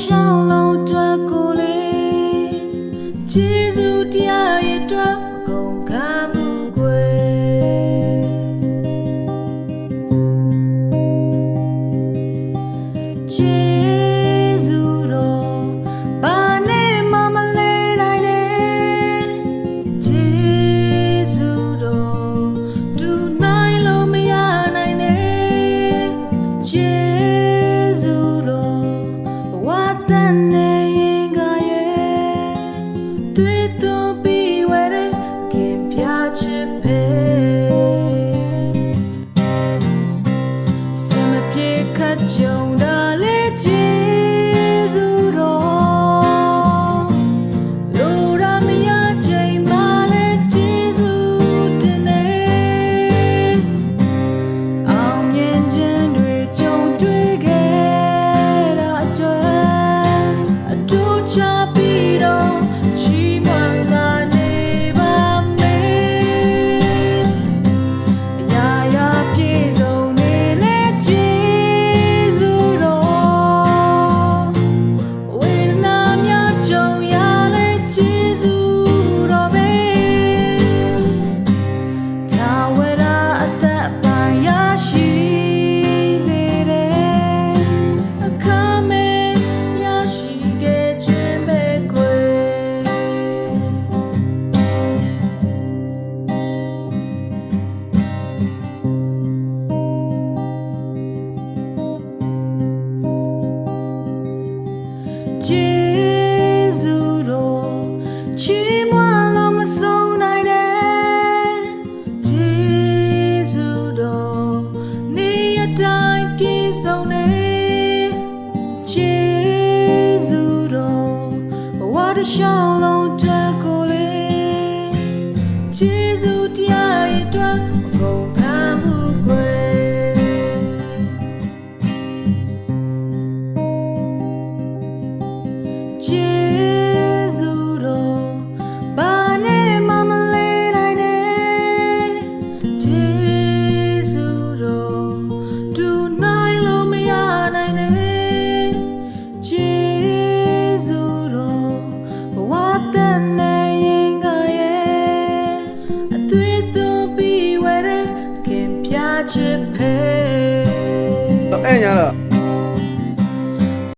ရှောင်းလုံးတွက်ကိုလေးဂျေဇုတရားရဲ့တွက် 渴求的力气 ရှောင်းလုံးတက်ကိုလေခြေစူးတရားရဲ့အတွက် ချစ်ဖေးအဲ့ညာတော့